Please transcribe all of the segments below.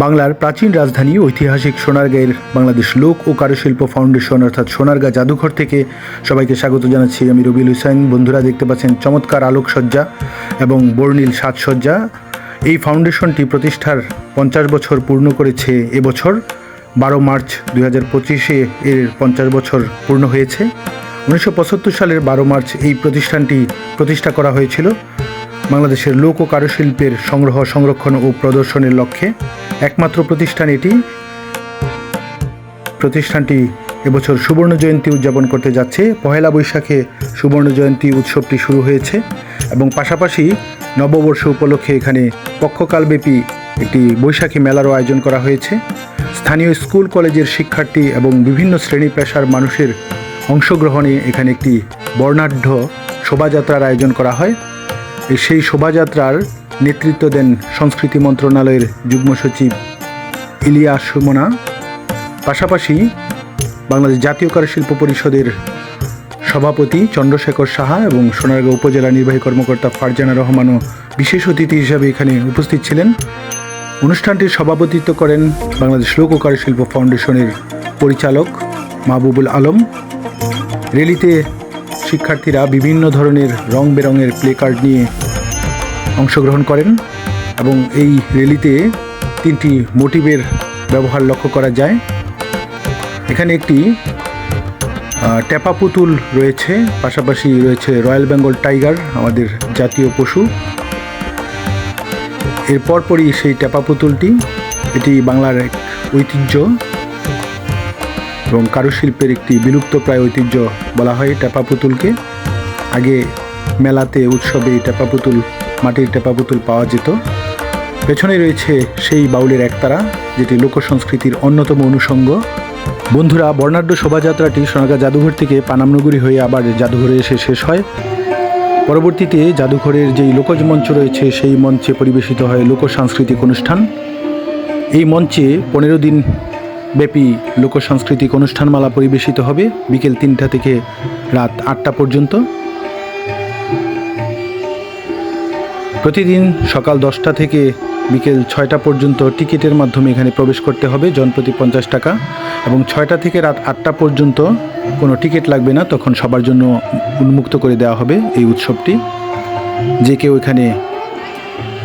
বাংলার প্রাচীন রাজধানী ঐতিহাসিক সোনারগাঁয়ের বাংলাদেশ লোক ও কারুশিল্প ফাউন্ডেশন, অর্থাৎ সোনারগাঁ জাদুঘর থেকে সবাইকে স্বাগত জানাচ্ছি আমি রবিউল হুসাইন বন্ধুরা, দেখতে পাচ্ছেন চমৎকার আলোকসজ্জা এবং বর্ণিল সাজসজ্জা। এই ফাউন্ডেশনটি প্রতিষ্ঠার পঞ্চাশ বছর পূর্ণ করেছে এবছর, বারো মার্চ দুই হাজার পঁচিশে এর পঞ্চাশ বছর পূর্ণ হয়েছে। উনিশশো পঁচাত্তর সালের বারো মার্চ এই প্রতিষ্ঠানটি প্রতিষ্ঠা করা হয়েছিল। বাংলাদেশের লোক ও কারুশিল্পের সংগ্রহ, সংরক্ষণ ও প্রদর্শনের লক্ষ্যে একমাত্র প্রতিষ্ঠান এটি। প্রতিষ্ঠানটি এবছর সুবর্ণ জয়ন্তী উদযাপন করতে যাচ্ছে। পহেলা বৈশাখে সুবর্ণ জয়ন্তী উৎসবটি শুরু হয়েছে এবং পাশাপাশি নববর্ষ উপলক্ষে এখানে পক্ষকালব্যাপী একটি বৈশাখী মেলারও আয়োজন করা হয়েছে। স্থানীয় স্কুল, কলেজের শিক্ষার্থী এবং বিভিন্ন শ্রেণি পেশার মানুষের অংশগ্রহণে এখানে একটি বর্ণাঢ্য শোভাযাত্রার আয়োজন করা হয়। সেই শোভাযাত্রার নেতৃত্ব দেন সংস্কৃতি মন্ত্রণালয়ের যুগ্ম সচিব ইলিয়া সুমনা। পাশাপাশি বাংলাদেশ জাতীয় কারুশিল্প পরিষদের সভাপতি চন্দ্রশেখর সাহা এবং সোনারগাঁও উপজেলা নির্বাহী কর্মকর্তা ফারজানা রহমানও বিশেষ অতিথি হিসাবে এখানে উপস্থিত ছিলেন। অনুষ্ঠানটির সভাপতিত্ব করেন বাংলাদেশ লোক কারুশিল্প ফাউন্ডেশনের পরিচালক মাহবুবুল আলম। র্যালিতে শিক্ষার্থীরা বিভিন্ন ধরনের রং বেরঙের প্লে কার্ড নিয়ে অংশগ্রহণ করেন এবং এই র্যালিতে তিনটি মোটিভের ব্যবহার লক্ষ্য করা যায়। এখানে একটি ট্যাপা পুতুল রয়েছে, পাশাপাশি রয়েছে রয়্যাল বেঙ্গল টাইগার, আমাদের জাতীয় পশু। এর পরপরই সেই ট্যাপা পুতুলটি এটি বাংলার এক ঐতিহ্য এবং কারুশিল্পের একটি বিলুপ্তপ্রায় ঐতিহ্য বলা হয় টেপা পুতুলকে। আগে মেলাতে, উৎসবে টেপা পুতুল, মাটির টেপা পুতুল পাওয়া যেত। পেছনে রয়েছে সেই বাউলের একতারা, যেটি লোক সংস্কৃতির অন্যতম অনুষঙ্গ। বন্ধুরা, বর্ণাঢ্য শোভাযাত্রাটি সোনাগা জাদুঘর থেকে পানামনগরী হয়ে আবার জাদুঘরে এসে শেষ হয়। পরবর্তীতে জাদুঘরের যেই লোকজ মঞ্চ রয়েছে, সেই মঞ্চে পরিবেশিত হয় লোক সাংস্কৃতিক অনুষ্ঠান। এই মঞ্চে পনেরো দিন ব্যাপী লোক সাংস্কৃতিক অনুষ্ঠানমালা পরিবেশিত হবে বিকেল তিনটা থেকে রাত আটটা পর্যন্ত। প্রতিদিন সকাল দশটা থেকে বিকেল ছয়টা পর্যন্ত টিকিটের মাধ্যমে এখানে প্রবেশ করতে হবে, জনপ্রতি পঞ্চাশ টাকা। এবং ছয়টা থেকে রাত আটটা পর্যন্ত কোনো টিকিট লাগবে না, তখন সবার জন্য উন্মুক্ত করে দেওয়া হবে এই উৎসবটি। যে কেউ এখানে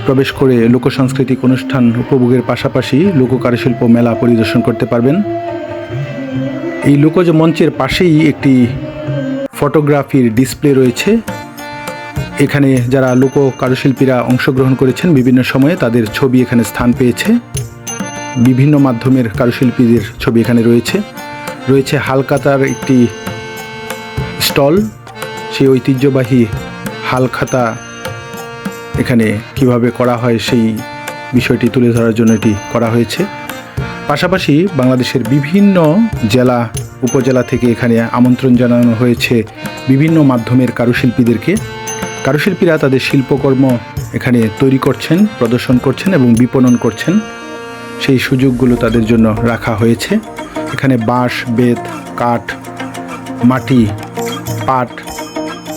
প্রবেশ করে লোক সাংস্কৃতিক অনুষ্ঠান উপভোগের পাশাপাশি লোক কারুশিল্প মেলা পরিদর্শন করতে পারবেন। এই লোকজ মঞ্চের পাশেই একটি ফটোগ্রাফির ডিসপ্লে রয়েছে। এখানে যারা লোক কারুশিল্পীরা অংশগ্রহণ করেছেন বিভিন্ন সময়ে তাদের ছবি এখানে স্থান পেয়েছে। বিভিন্ন মাধ্যমের কারুশিল্পীদের ছবি এখানে রয়েছে। রয়েছে হালকাতার একটি স্টল, সেই ঐতিহ্যবাহী হালখাতা এখানে কীভাবে করা হয় সেই বিষয়টি তুলে ধরার জন্য এটি করা হয়েছে। পাশাপাশি বাংলাদেশের বিভিন্ন জেলা, উপজেলা থেকে এখানে আমন্ত্রণ জানানো হয়েছে বিভিন্ন মাধ্যমের কারুশিল্পীদেরকে। কারুশিল্পীরা তাদের শিল্পকর্ম এখানে তৈরি করছেন, প্রদর্শন করছেন এবং বিপণন করছেন। সেই সুযোগগুলো তাদের জন্য রাখা হয়েছে। এখানে বাঁশ, বেত, কাঠ, মাটি, পাট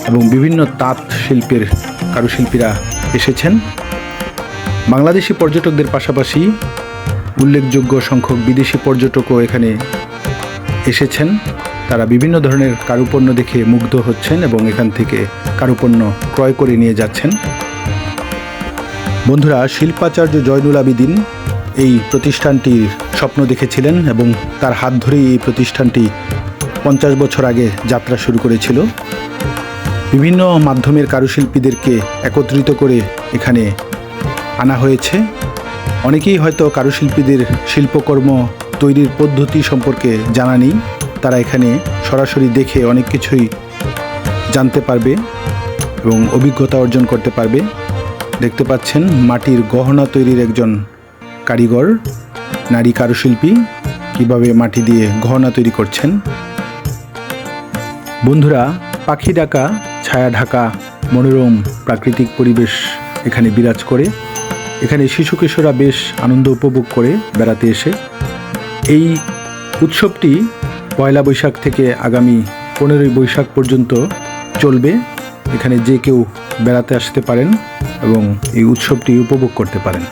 এবং বিভিন্ন তাঁত শিল্পের কারুশিল্পীরা এসেছেন। বাংলাদেশি পর্যটকদের পাশাপাশি উল্লেখযোগ্য সংখ্যক বিদেশি পর্যটকও এখানে এসেছেন। তারা বিভিন্ন ধরনের কারুপণ্য দেখে মুগ্ধ হচ্ছেন এবং এখান থেকে কারুপণ্য ক্রয় করে নিয়ে যাচ্ছেন। বন্ধুরা, শিল্পাচার্য জয়নুল আবিদিন এই প্রতিষ্ঠানটির স্বপ্ন দেখেছিলেন এবং তার হাত ধরেই এই প্রতিষ্ঠানটি পঞ্চাশ বছর আগে যাত্রা শুরু করেছিল। বিভিন্ন মাধ্যমের কারুশিল্পীদেরকে একত্রিত করে এখানে আনা হয়েছে। অনেকেই হয়তো কারুশিল্পীদের শিল্পকর্ম তৈরির পদ্ধতি সম্পর্কে জানা নেই। তারা এখানে সরাসরি দেখে অনেক কিছুই জানতে পারবে এবং অভিজ্ঞতা অর্জন করতে পারবে। দেখতে পাচ্ছেন, মাটির গহনা তৈরির একজন কারিগর, নারী কারুশিল্পী, কীভাবে মাটি দিয়ে গহনা তৈরি করছেন। বন্ধুরা, পাখি ডাকা ছায়া ঢাকা, মনোরম প্রাকৃতিক পরিবেশ এখানে বিরাজ করে। এখানে শিশু কিশোররা বেশ আনন্দ উপভোগ করে বেড়াতে এসে। এই উৎসবটি পয়লা বৈশাখ থেকে আগামী পনেরোই বৈশাখ পর্যন্ত চলবে। এখানে যে কেউ বেড়াতে আসতে পারেন এবং এই উৎসবটি উপভোগ করতে পারেন।